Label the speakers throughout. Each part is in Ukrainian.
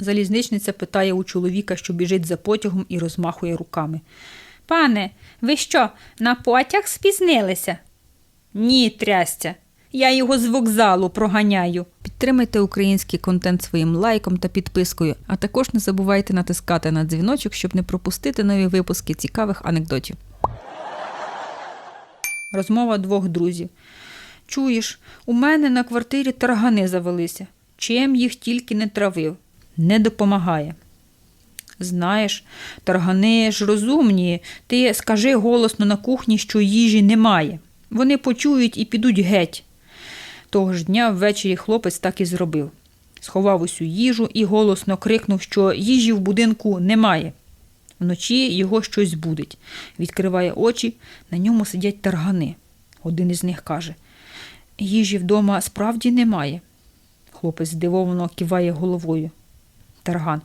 Speaker 1: Залізничниця питає у чоловіка, що біжить за потягом і розмахує руками. Пане, ви що, на потяг спізнилися? Ні, трястя. Я його з вокзалу проганяю. Підтримайте український контент своїм лайком та підпискою, а також не забувайте натискати на дзвіночок, щоб не пропустити нові випуски цікавих анекдотів. Розмова двох друзів. Чуєш, у мене на квартирі таргани завелися. Чим їх тільки не травив. Не допомагає. Знаєш, таргани ж розумні. Ти скажи голосно на кухні, що їжі немає. Вони почують і підуть геть. Того ж дня ввечері хлопець так і зробив. Сховав усю їжу і голосно крикнув, що їжі в будинку немає. Вночі його щось будить. Відкриває очі, на ньому сидять таргани. Один із них каже: Їжі вдома справді немає. Хлопець здивовано киває головою. Тарган.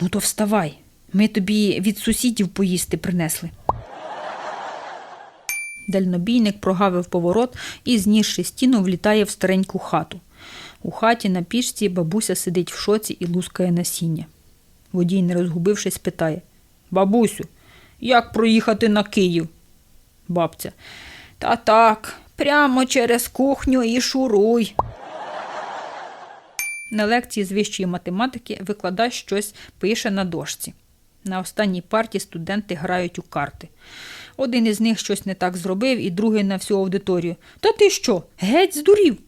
Speaker 1: Ну то вставай. Ми тобі від сусідів поїсти принесли. Дальнобійник прогавив поворот і, знісши стіну, влітає в стареньку хату. У хаті на пічці бабуся сидить в шоці і лускає насіння. Водій, не розгубившись, питає Бабусю, як проїхати на Київ? Бабця. Та так, прямо через кухню і шуруй. На лекції з вищої математики викладач щось пише на дошці. На останній парті студенти грають у карти. Один із них щось не так зробив, і другий на всю аудиторію. Та ти що? Геть здурів?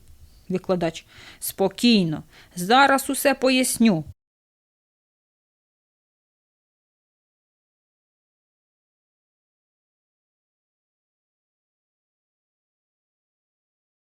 Speaker 1: Викладач. Спокійно, зараз усе поясню.